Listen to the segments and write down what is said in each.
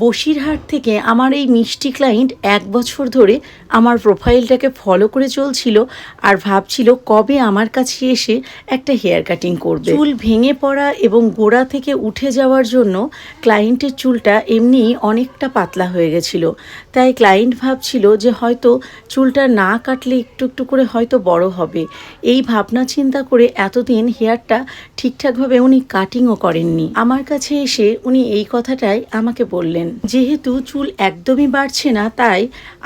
বসিরহাট থেকে আমার এই মিষ্টি ক্লায়েন্ট এক বছর ধরে আমার প্রোফাইলটাকে ফলো করে চলছিল আর ভাবছিল কবে আমার কাছে এসে একটা হেয়ার কাটিং করবে। চুল ভেঙে পড়া এবং গোড়া থেকে উঠে যাওয়ার জন্য ক্লায়েন্টের চুলটা এমনি অনেকটা পাতলা হয়ে গেছিল। তাই ক্লায়েন্ট ভাবছিল যে হয়তো চুলটা না কাটলে একটু একটু করে হয়তো বড় হবে। এই ভাবনা চিন্তা করে এতদিন হেয়ারটা ঠিকঠাকভাবে উনি কাটিংও করেননি। আমার কাছে এসে উনি এই কথাটাই আমাকে বললেন। যেহেতু চুল একদমই বাড়ছে না, তাই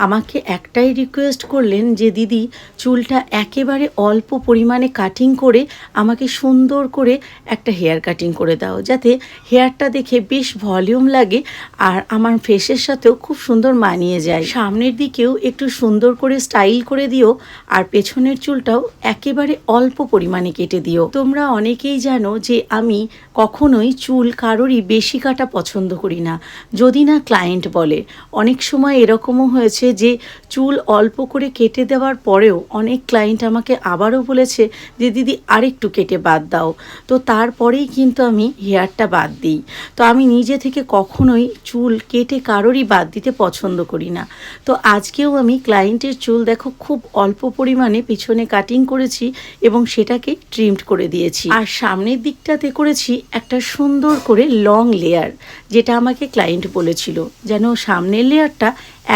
আমাকে একটাই রিকোয়েস্ট করলেন যে, দিদি, চুলটা একেবারে অল্প পরিমাণে কাটিং করে আমাকে সুন্দর করে একটা হেয়ার কাটিং করে দাও। যাতে হেয়ারটা দেখে বেশ ভলিউম লাগে আর আমার ফেসের সাথেও খুব সুন্দর মানিয়ে যায়। সামনের দিকেও একটু সুন্দর করে স্টাইল করে দিও আর পেছনের চুলটাও একেবারে অল্প পরিমাণে কেটে দিও। তোমরা অনেকেই জানো যে, আমি কখনোই চুল কারোরই বেশি কাটা পছন্দ করি না। যদি না ক্লায়েন্ট বলে, অনেক সময় এরকমও হয়েছে যে চুল অল্প করে কেটে দেওয়ার পরেও অনেক ক্লায়েন্ট আমাকে আবারও বলেছে যে, দিদি, আরেকটু কেটে বাদ দাও। তো তারপরেই কিন্তু আমি হেয়ারটা বাদ দিই। তো আমি নিজে থেকে কখনোই চুল কেটে কারোরই বাদ দিতে পছন্দ করি না। তো আজকেও আমি ক্লায়েন্টের চুল দেখো খুব অল্প পরিমাণে পিছনে কাটিং করেছি এবং সেটাকে ট্রিমড করে দিয়েছি। আর সামনের দিকটাতে করেছি একটা সুন্দর করে লং লেয়ার যেটা আমাকে ক্লায়েন্ট বলেছিল যেন সামনের লেয়ারটা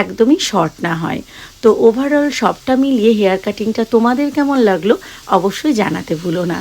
একদমই শর্ট না হয়। তো ওভারঅল সবটা মিলিয়ে হেয়ার কাটিংটা তোমাদের কেমন লাগল অবশ্যই জানাতে ভুলো না।